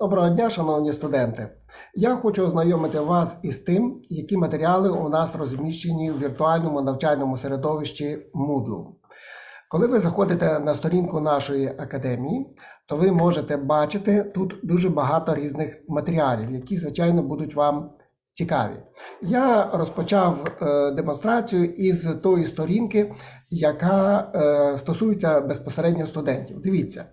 Доброго дня, шановні студенти. Я хочу ознайомити вас із тим, які матеріали у нас розміщені в віртуальному навчальному середовищі Moodle. Коли ви заходите на сторінку нашої академії, то ви можете бачити тут дуже багато різних матеріалів, які, звичайно, будуть вам цікаві. Я розпочав е, демонстрацію із тої сторінки, яка е, стосується безпосередньо студентів. Дивіться.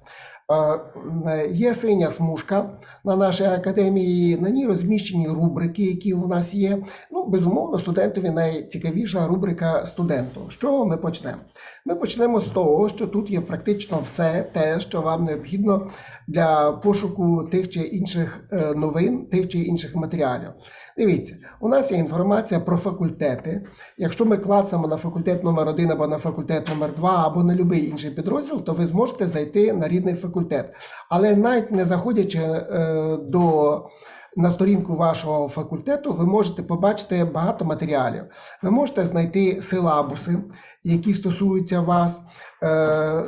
Е, Є синя смужка на нашій академії, на ній розміщені рубрики, які у нас є. Ну, безумовно, студентові найцікавіша рубрика студенту. З чого ми почнемо? Ми почнемо з того, що тут є практично все те, що вам необхідно для пошуку тих чи інших е, новин, тих чи інших матеріалів. Дивіться, у нас є інформація про факультети. Якщо ми клацаємо на факультет номер 1 або на факультет номер 2 або на будь-який інший підрозділ, то ви зможете зайти на рідний факультет. Але навіть не заходячи е, до на сторінку вашого факультету, ви можете побачити багато матеріалів. Ви можете знайти силабуси, які стосуються вас,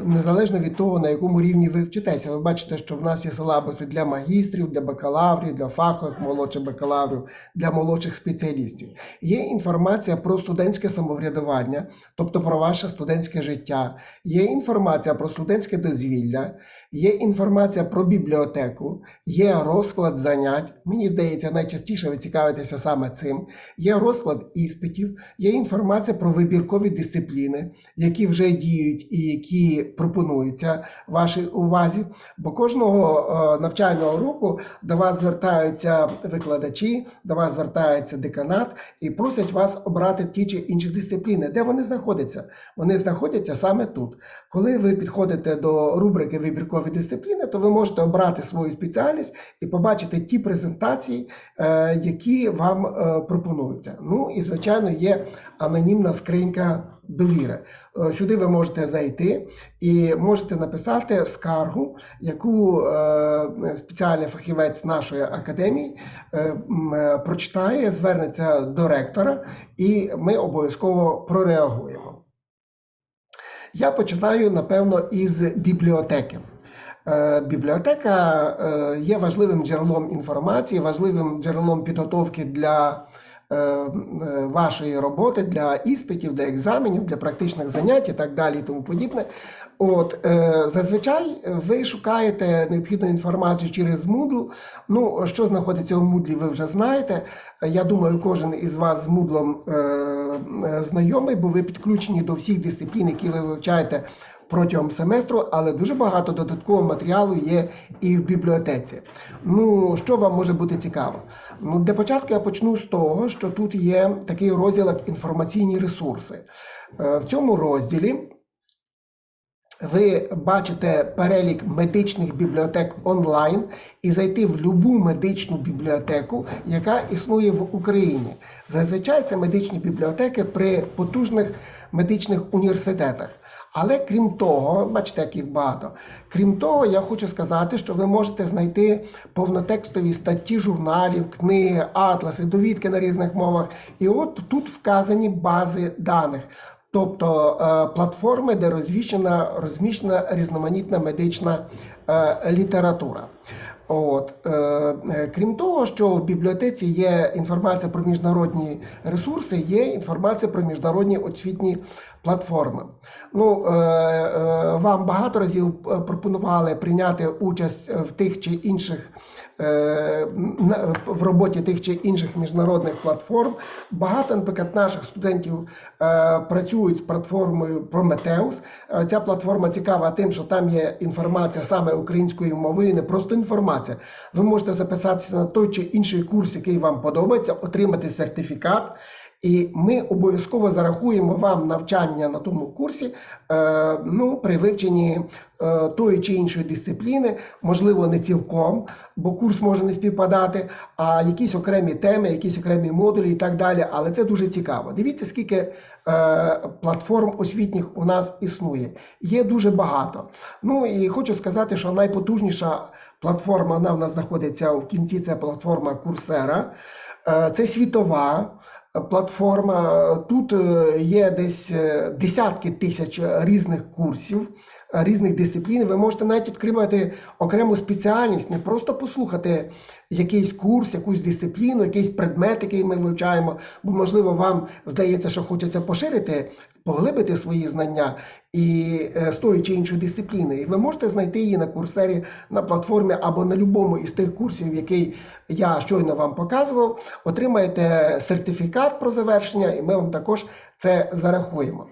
незалежно від того, на якому рівні ви вчитеся. Ви бачите, що в нас є силабуси для магістрів, для бакалаврів, для фахових молодших бакалаврів, для молодших спеціалістів. Є інформація про студентське самоврядування, тобто про ваше студентське життя. Є інформація про студентське дозвілля, є інформація про бібліотеку, є розклад занять. Мені здається, найчастіше ви цікавитеся саме цим. Є розклад іспитів, є інформація про вибіркові дисципліни, які вже діють і які пропонуються вашій увазі. Бо кожного е, навчального року до вас звертаються викладачі, до вас звертається деканат і просять вас обрати ті чи інші дисципліни. Де вони знаходяться? Вони знаходяться саме тут. Коли ви підходите до рубрики вибіркові дисципліни, то ви можете обрати свою спеціальність і побачити ті презентації, е, які вам е, пропонуються. Ну і звичайно є анонімна скринька довіри. Е, Сюди ви можете зайти і можете написати скаргу, яку е, спеціальний фахівець нашої академії е, прочитає, звернеться до ректора, і ми обов'язково прореагуємо. Я починаю, напевно, із бібліотеки. Бібліотека є важливим джерелом інформації, важливим джерелом підготовки для вашої роботи, для іспитів, для екзаменів, для практичних занять і так далі і тому подібне. От, е, зазвичай ви шукаєте необхідну інформацію через Moodle. Ну, що знаходиться у Moodle, ви вже знаєте. Я думаю, кожен із вас з Moodle е, е, знайомий, бо ви підключені до всіх дисциплін, які ви вивчаєте протягом семестру, але дуже багато додаткового матеріалу є і в бібліотеці. Ну, що вам може бути цікаво? Ну, для початку я почну з того, що тут є такий розділ, як інформаційні ресурси. Е, В цьому розділі ви бачите перелік медичних бібліотек онлайн і зайти в будь-яку медичну бібліотеку, яка існує в Україні. Зазвичай це медичні бібліотеки при потужних медичних університетах. Але крім того, бачите, як їх багато. Крім того, я хочу сказати, що ви можете знайти повнотекстові статті журналів, книги, атласи, довідки на різних мовах. І от тут вказані бази даних. Тобто е, платформи, де розміщена, розміщена різноманітна медична е, література. От, е, крім того, що в бібліотеці є інформація про міжнародні ресурси, є інформація про міжнародні освітні платформи. Ну, е, е, вам багато разів е, пропонували прийняти участь в тих чи інших в роботі тих чи інших міжнародних платформ. Багато, наприклад, наших студентів працюють з платформою Prometheus. Ця платформа цікава тим, що там є інформація саме українською мовою, не просто інформація. Ви можете записатися на той чи інший курс, який вам подобається, отримати сертифікат. І ми обов'язково зарахуємо вам навчання на тому курсі е, ну, при вивченні е, тої чи іншої дисципліни, можливо, не цілком, бо курс може не співпадати, а якісь окремі теми, якісь окремі модулі і так далі. Але це дуже цікаво. Дивіться, скільки е, платформ освітніх у нас існує. Є дуже багато. Ну і хочу сказати, що найпотужніша платформа вона в нас знаходиться в кінці. Це платформа Курсера. Це світова платформа. Тут е, є десь е, десятки тисяч різних курсів різних дисциплін. Ви можете навіть отримати окрему спеціальність, не просто послухати якийсь курс, якусь дисципліну, якийсь предмет, який ми вивчаємо, бо, можливо, вам здається, що хочеться поширити, поглибити свої знання і е, з тої чи іншої дисципліни. І ви можете знайти її на курсері, на платформі або на будь-якому із тих курсів, який я щойно вам показував. Отримаєте сертифікат про завершення, і ми вам також це зарахуємо.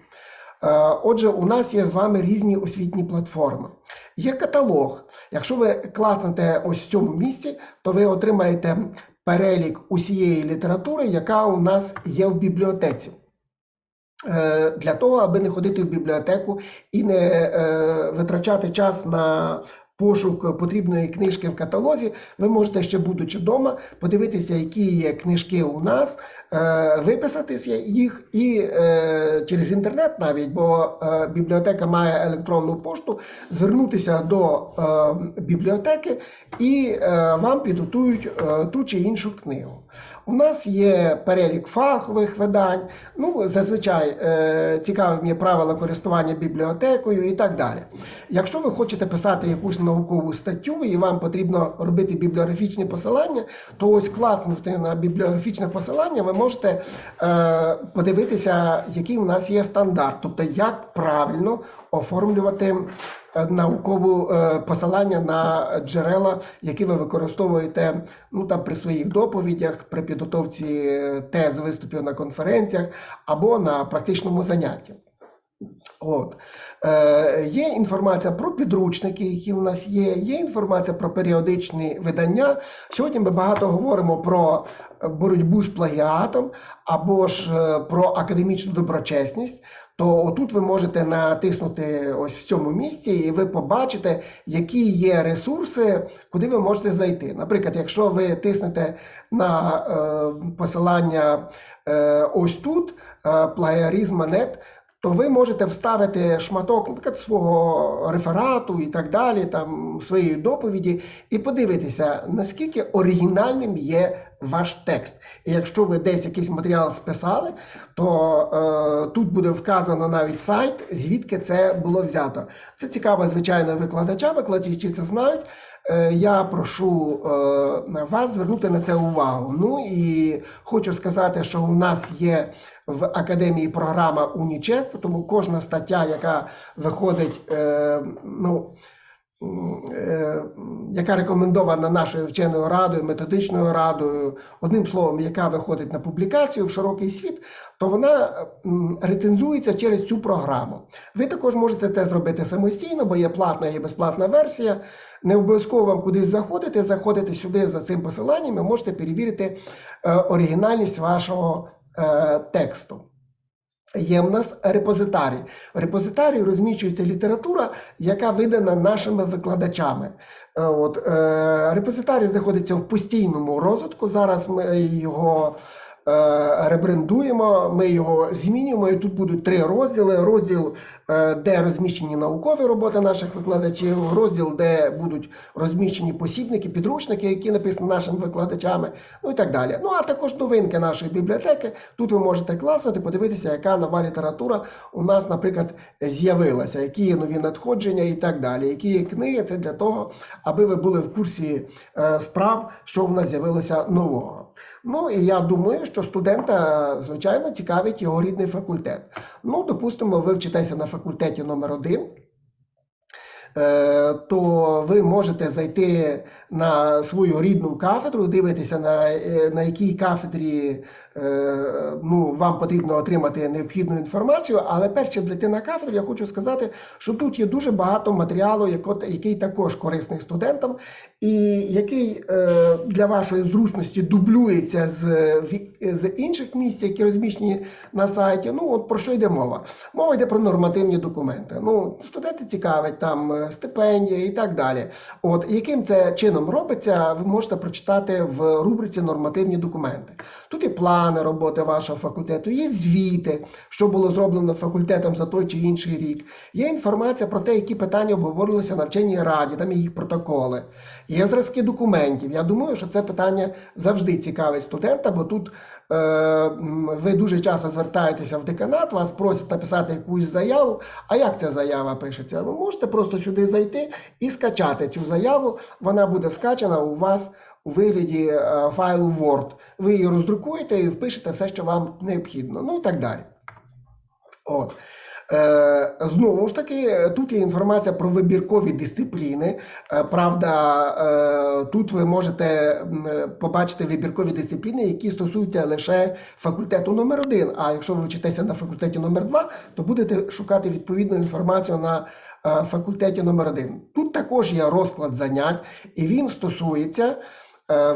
Е, Отже, у нас є з вами різні освітні платформи. Є каталог. Якщо ви клацнете ось в цьому місці, то ви отримаєте перелік усієї літератури, яка у нас є в бібліотеці. Е, Для того, аби не ходити в бібліотеку і не е, витрачати час на пошук потрібної книжки в каталозі, ви можете ще будучи вдома, подивитися, які є книжки у нас, е, виписатися їх і е, через інтернет навіть, бо е, бібліотека має електронну пошту, звернутися до бібліотеки і вам підготують ту чи іншу книгу. У нас є перелік фахових видань. Ну, зазвичай цікавим є правила користування бібліотекою і так далі. Якщо ви хочете писати якусь наукову статтю і вам потрібно робити бібліографічні посилання, то ось клацнути на бібліографічне посилання, ви можете е, подивитися, який у нас є стандарт, тобто як правильно оформлювати е, наукову е, посилання на джерела, які ви використовуєте ну, там, при своїх доповідях, при підготовці е, тез, виступів на конференціях або на практичному занятті. От. Е, є інформація про підручники, які у нас є, є інформація про періодичні видання. Сьогодні ми багато говоримо про боротьбу з плагіатом або ж е, про академічну доброчесність. То отут ви можете натиснути ось в цьому місці, і ви побачите, які є ресурси, куди ви можете зайти. Наприклад, якщо ви тиснете на е, посилання е, ось тут, е, plagiarism.net, то ви можете вставити шматок, наприклад, свого реферату і так далі, там своєї доповіді, і подивитися, наскільки оригінальним є ваш текст. І якщо ви десь якийсь матеріал списали, то е, тут буде вказано навіть сайт, звідки це було взято. Це цікаво, звичайно, викладача, викладачі це знають. Е, Я прошу е, вас звернути на це увагу. Ну і хочу сказати, що у нас є в академії програма Унічеф, тому кожна стаття, яка виходить, е, ну. Е, Яка рекомендована нашою вченою радою, методичною радою, одним словом, яка виходить на публікацію в широкий світ, то вона рецензується через цю програму. Ви також можете це зробити самостійно, бо є платна і безплатна версія. Не обов'язково вам кудись заходити, заходите сюди за цим посиланням, і можете перевірити е, оригінальність вашого е, тексту. Є в нас репозитарій. В репозитарії розміщується література, яка видана нашими викладачами. Е, От, е, репозитарій знаходиться в постійному розвитку. Зараз ми його ребрендуємо, ми його змінюємо. І тут будуть три розділи: розділ, е, де розміщені наукові роботи наших викладачів, розділ, де будуть розміщені посібники, підручники, які написані нашими викладачами, ну і так далі. Ну а також новинки нашої бібліотеки. Тут ви можете класити, подивитися, яка нова література у нас, наприклад, з'явилася, які є нові надходження і так далі. Які є книги, це для того, аби ви були в курсі е, справ, що в нас з'явилося нового. Ну і я думаю, що студента, звичайно, цікавить його рідний факультет. Ну, допустимо, ви вчитеся на факультеті номер 1 е, то ви можете зайти на свою рідну кафедру, дивитися, на, е, на якій кафедрі ну, вам потрібно отримати необхідну інформацію. Але перш чим зайти на кафедру, я хочу сказати, що тут є дуже багато матеріалу, який також корисний студентам, і який е, для вашої зручності дублюється з, з інших місць, які розміщені на сайті. Ну, от про що йде мова? Мова йде про нормативні документи. Ну, студенти цікавить там е, стипендії і так далі. От яким це чином робиться, ви можете прочитати в рубриці нормативні документи. Тут і плани роботи вашого факультету, є звіти, що було зроблено факультетом за той чи інший рік. Є інформація про те, які питання обговорилися на вченій раді, там є їх протоколи. Є зразки документів. Я думаю, що це питання завжди цікавить студента, бо тут е, ви дуже часто звертаєтеся в деканат, вас просять написати якусь заяву. А як ця заява пишеться? Ви можете просто сюди зайти і скачати цю заяву. Вона буде скачана у вас у вигляді е, файлу Word. Ви її роздрукуєте і впишете все, що вам необхідно. Ну і так далі. От. Е, знову ж таки, тут є інформація про вибіркові дисципліни. Е, правда, тут ви можете побачити вибіркові дисципліни, які стосуються лише факультету номер 1 А якщо ви вчитеся на факультеті номер 2 то будете шукати відповідну інформацію на факультеті номер 1 Тут також є розклад занять, і він стосується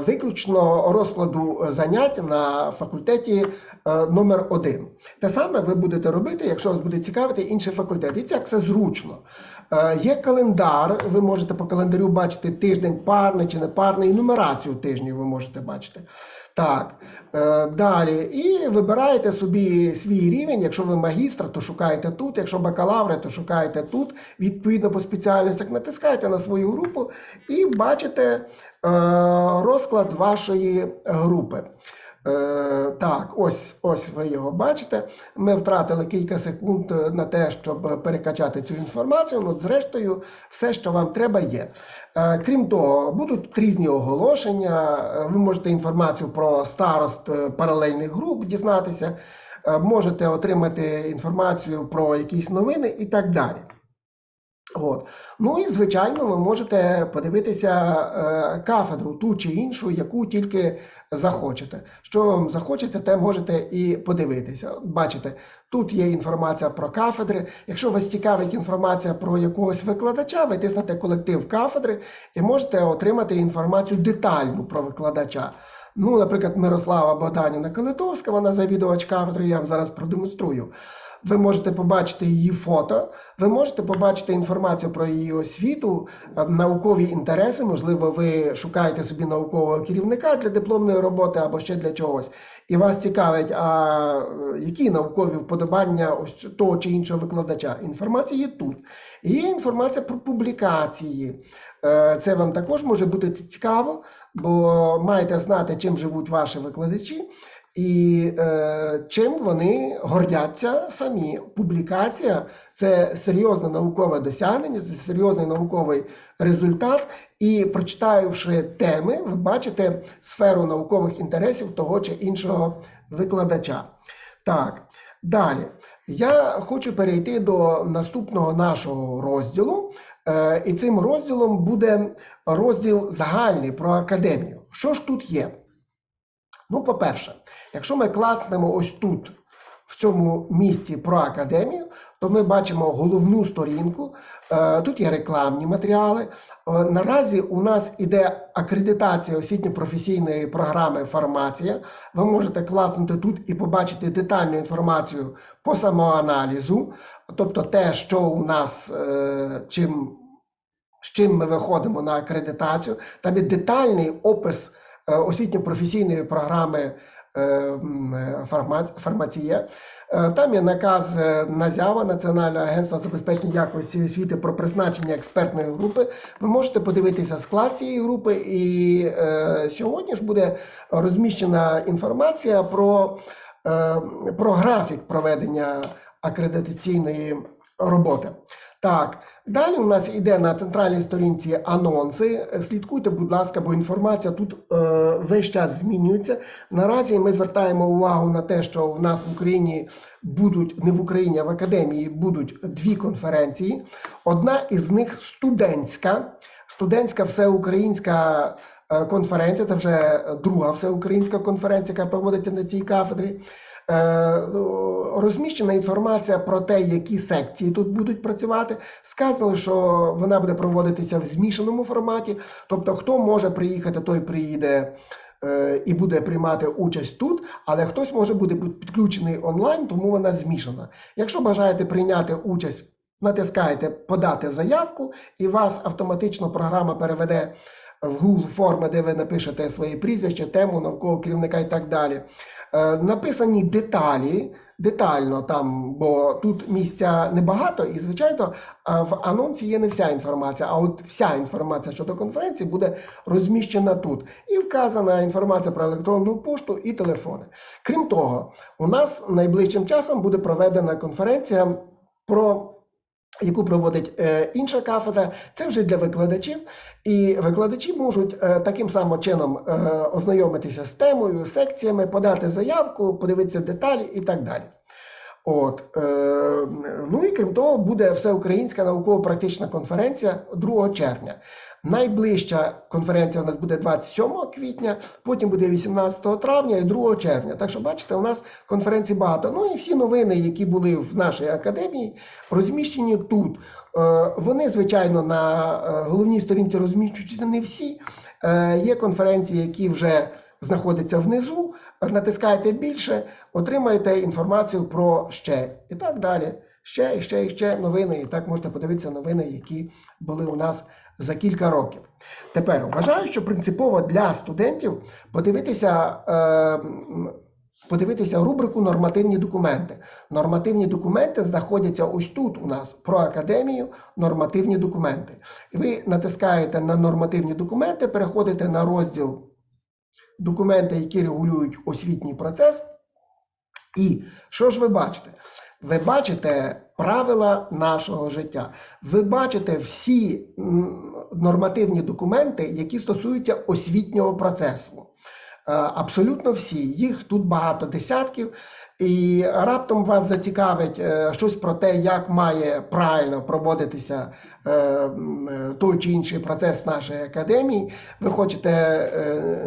виключно розкладу занять на факультеті е, номер 1 Те саме ви будете робити, якщо вас буде цікавити інший факультет. І це все зручно. Е, Є календар, ви можете по календарю бачити тиждень парний чи непарний, і нумерацію тижнів ви можете бачити. Так, е, далі. І вибираєте собі свій рівень. Якщо ви магістр, то шукаєте тут. Якщо бакалаври, то шукаєте тут. Відповідно по спеціальностях натискаєте на свою групу і бачите е, розклад вашої групи. Е, так, ось ось ви його бачите. Ми втратили кілька секунд е, на те, щоб перекачати цю інформацію. Ну, зрештою, все, що вам треба, є. Е, Крім того, будуть різні оголошення. Ви можете інформацію про старост паралельних груп дізнатися, можете отримати інформацію про якісь новини і так далі. От. Ну і звичайно, ви можете подивитися е, кафедру, ту чи іншу, яку тільки захочете. Що вам захочеться, те можете і подивитися. Бачите, тут є інформація про кафедри. Якщо вас цікавить інформація про якогось викладача, ви тиснете колектив кафедри і можете отримати інформацію детальну про викладача. Ну, наприклад, Мирослава Богданівна Калитовська, вона завідувач кафедри, я вам зараз продемонструю. Ви можете побачити її фото, ви можете побачити інформацію про її освіту, е, наукові інтереси. Можливо, ви шукаєте собі наукового керівника для дипломної роботи або ще для чогось. І вас цікавить, а е, які наукові вподобання ось того чи іншого викладача. Інформація є тут. І є інформація про публікації. Е, Це вам також може бути цікаво, бо маєте знати, чим живуть ваші викладачі. І е, чим вони гордяться самі. Публікація це серйозне наукове досягнення, це серйозний науковий результат. І прочитавши теми, ви бачите сферу наукових інтересів того чи іншого викладача. Так, далі. Я хочу перейти до наступного нашого розділу. Е, і цим розділом буде розділ загальний про академію. Що ж тут є? Ну, по-перше, якщо ми клацнемо ось тут, в цьому місці про академію, то ми бачимо головну сторінку. Е, Тут є рекламні матеріали. Е, Наразі у нас іде акредитація освітньо-професійної програми Фармація. Ви можете клацнути тут і побачити детальну інформацію по самоаналізу, тобто те, що у нас е, чим. З чим ми виходимо на акредитацію, там є детальний опис освітньо-професійної програми е, е, фармац- фармація. Е, Там є наказ е, НАЗЯВА, Національного агентства забезпечення якості освіти про призначення експертної групи. Ви можете подивитися склад цієї групи, і е, сьогодні ж буде розміщена інформація про, е, про графік проведення акредитаційної роботи. Так, далі у нас йде на центральній сторінці анонси. Слідкуйте, будь ласка, бо інформація тут е, весь час змінюється. Наразі ми звертаємо увагу на те, що в нас в Україні будуть не в Україні, а в академії будуть дві конференції. Одна із них студентська, студентська всеукраїнська е, конференція. Це вже друга всеукраїнська конференція, яка проводиться на цій кафедрі. Е, Розміщена інформація про те, які секції тут будуть працювати. Сказано, що вона буде проводитися в змішаному форматі. Тобто, хто може приїхати, той приїде е, і буде приймати участь тут, але хтось може бути підключений онлайн, тому вона змішана. Якщо бажаєте прийняти участь, натискаєте подати заявку, і вас автоматично програма переведе в Google форми, де ви напишете своє прізвище, тему, наукового керівника і так далі. Е, Написані деталі, детально там, бо тут місця небагато, і звичайно, е, в анонсі є не вся інформація, а от вся інформація щодо конференції буде розміщена тут. І вказана інформація про електронну пошту і телефони. Крім того, у нас найближчим часом буде проведена конференція про. Яку проводить е, інша кафедра, це вже для викладачів, і викладачі можуть е, таким самим чином е, ознайомитися з темою, секціями, подати заявку, подивитися деталі і так далі. От, е, ну і крім того, буде всеукраїнська науково-практична конференція 2 червня. Найближча конференція у нас буде 27 квітня, потім буде 18 травня і 2 червня. Так що, бачите, у нас конференцій багато. Ну і всі новини, які були в нашій академії, розміщені тут. Е, Вони, звичайно, на е, головній сторінці розміщуються не всі. Е, Є конференції, які вже знаходяться внизу. Натискайте більше, отримаєте інформацію про ще і так далі. Ще і ще і ще новини. І так можете подивитися новини, які були у нас за кілька років. Тепер вважаю, що принципово для студентів подивитися. Е, Подивитися рубрику нормативні документи. Нормативні документи знаходяться ось тут у нас про академію, нормативні документи. І ви натискаєте на нормативні документи, переходите на розділ документи, які регулюють освітній процес. І що ж ви бачите? Ви бачите правила нашого життя. Ви бачите всі нормативні документи, які стосуються освітнього процесу. Е, Абсолютно всі. Їх тут багато десятків. І раптом вас зацікавить е, щось про те, як має правильно проводитися е, е, той чи інший процес в нашій академії. Ви хочете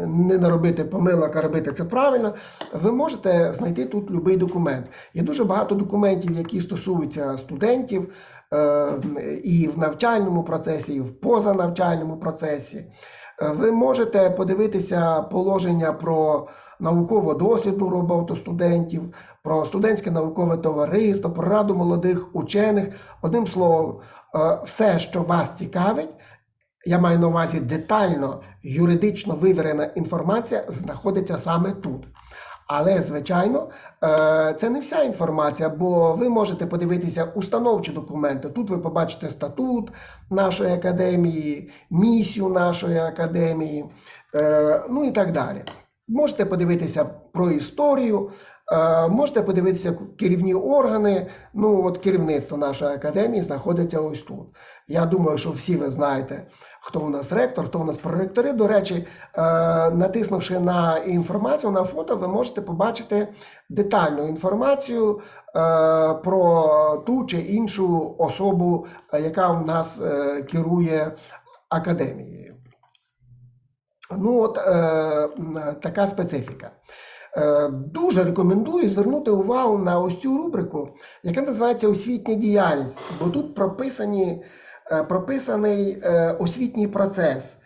не наробити помилок, а робити це правильно. Ви можете знайти тут будь-який документ. Є дуже багато документів, які стосуються студентів і в навчальному процесі, і в позанавчальному процесі. Е, Ви можете подивитися положення про науково-дослідну роботу студентів, про студентське наукове товариство, про раду молодих учених. Одним словом, е, все, що вас цікавить, я маю на увазі детально юридично вивірена інформація, знаходиться саме тут. Але, звичайно, е, це не вся інформація, бо ви можете подивитися установчі документи. Тут ви побачите статут нашої академії, місію нашої академії, е, ну і так далі. Можете подивитися про історію, е, можете подивитися керівні органи. Ну, от керівництво нашої академії знаходиться ось тут. Я думаю, що всі ви знаєте, хто у нас ректор, хто у нас проректори. До речі, е, натиснувши на інформацію на фото, ви можете побачити детальну інформацію е, про ту чи іншу особу, е, яка у нас керує академією. Ну, от така специфіка. Дуже рекомендую звернути увагу на ось цю рубрику, яка називається освітня діяльність, бо тут прописані, прописаний е, освітній процес,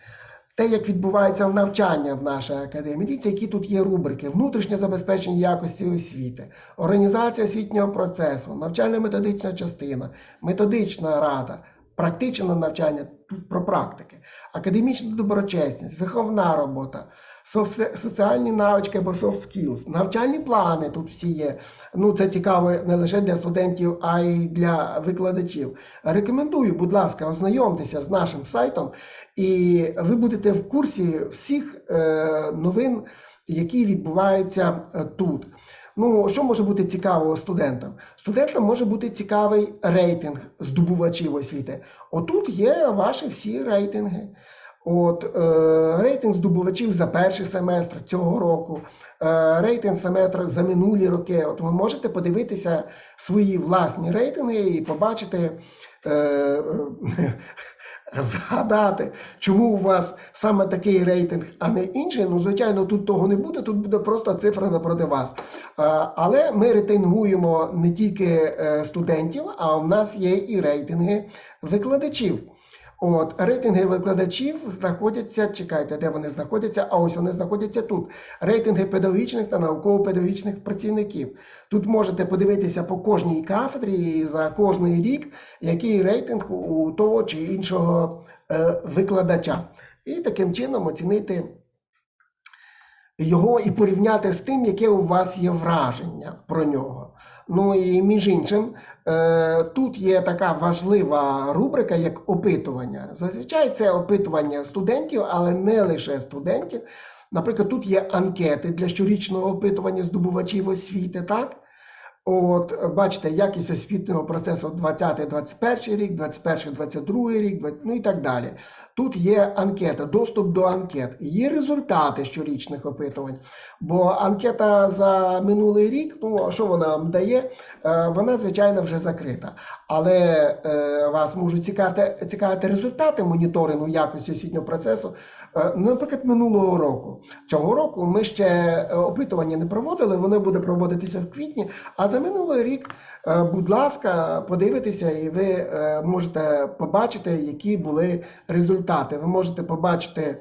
те, як відбувається навчання в нашій академії. Дивіться, які тут є рубрики: внутрішнє забезпечення якості освіти, організація освітнього процесу, навчально-методична частина, методична рада. Практичне навчання тут про практики, академічна доброчесність, виховна робота, соціальні навички або soft skills, навчальні плани тут всі є. Ну, це цікаво не лише для студентів, а й для викладачів. Рекомендую, будь ласка, ознайомтеся з нашим сайтом, і ви будете в курсі всіх е, новин, які відбуваються е, тут. Ну, що може бути цікавого студентам? Студентам може бути цікавий рейтинг здобувачів освіти. Отут є ваші всі рейтинги. От е, рейтинг здобувачів за перший семестр цього року, е, рейтинг семестру за минулі роки. От ви можете подивитися свої власні рейтинги і побачити, е, е, згадати, чому у вас саме такий рейтинг, а не інший. Ну, звичайно, тут того не буде, тут буде просто цифра напроти вас. Е, але ми рейтингуємо не тільки е, студентів, а у нас є і рейтинги викладачів. От рейтинги викладачів знаходяться. Чекайте, де вони знаходяться? А ось вони знаходяться тут. Рейтинги педагогічних та науково-педагогічних працівників. Тут можете подивитися по кожній кафедрі за кожний рік, який рейтинг у того чи іншого е, викладача. і таким чином оцінити його і порівняти з тим, яке у вас є враження про нього. Ну і між іншим, е, тут є така важлива рубрика, як опитування. Зазвичай це опитування студентів, але не лише студентів. Наприклад, тут є анкети для щорічного опитування здобувачів освіти, так? От, бачите, якість освітнього процесу 20-21 рік, 21-22 рік, ну і так далі. Тут є анкета, доступ до анкет, є результати щорічних опитувань. Бо анкета за минулий рік, ну а що вона вам дає? Е, Вона, звичайно, вже закрита. Але е, вас можуть цікавити, цікавити результати моніторингу якості освітнього процесу, наприклад, минулого року. Цього року ми ще е, опитування не проводили, воно буде проводитися в квітні. А за минулий рік, е, будь ласка, подивитися, і ви е, можете побачити, які були результати. Ви можете побачити е,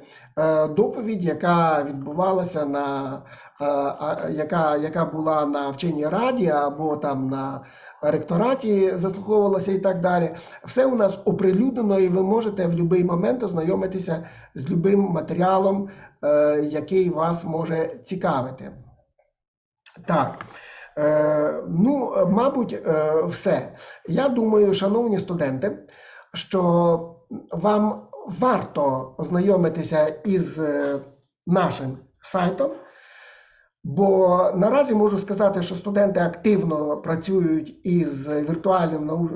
доповідь, яка відбувалася на е, яка, яка була на вченій раді або там на ректораті заслуховувалася і так далі. Все у нас оприлюднено, і ви можете в будь-який момент ознайомитися з будь-яким матеріалом, е, який вас може цікавити. Так. Е, ну, е, мабуть, е, все. Я думаю, шановні студенти, що вам варто ознайомитися із е, нашим сайтом, бо наразі можу сказати, що студенти активно працюють із віртуальним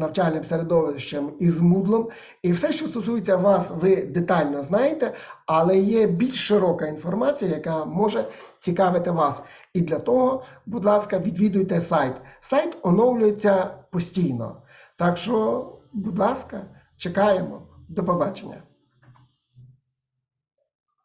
навчальним середовищем із Moodle, і все, що стосується вас, ви детально знаєте, але є більш широка інформація, яка може цікавити вас. І для того, будь ласка, відвідуйте сайт. Сайт оновлюється постійно. Так що, будь ласка, чекаємо. До побачення.